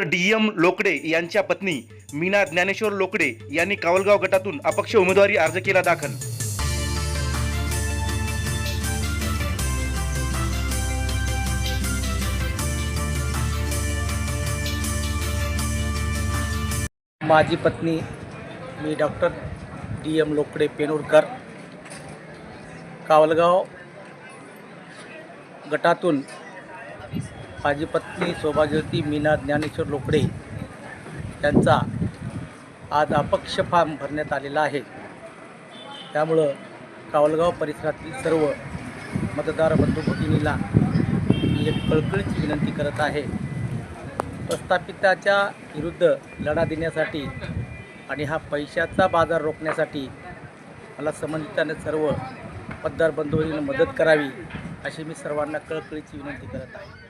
तर D M Lokade यांच्या पत्नी मीना ज्ञानेश्वर लोकडे यांनी कावलगाव गटातून अपक्ष उमेदवारी अर्ज केला दाखल. माझी पत्नी मी doctor D M Lokde Penurkar Kawalgaon गटातून माझी पत्नी शोभाज्योती मीना ज्ञानेश्वर लोकडे यांचा आज अपक्ष फॉर्म भरण्यात आलेला आहे. त्यामुळं कावलगाव परिसरातील सर्व मतदार बंधू भगिनीला मी एक कळकळीची विनंती करत आहे. प्रस्थापिताच्या विरुद्ध लढा देण्यासाठी आणि हा पैशाचा बाजार रोखण्यासाठी मला संबंधिताने सर्व मतदार बंधूंनी मदत करावी अशी मी सर्वांना कळकळीची विनंती करत आहे.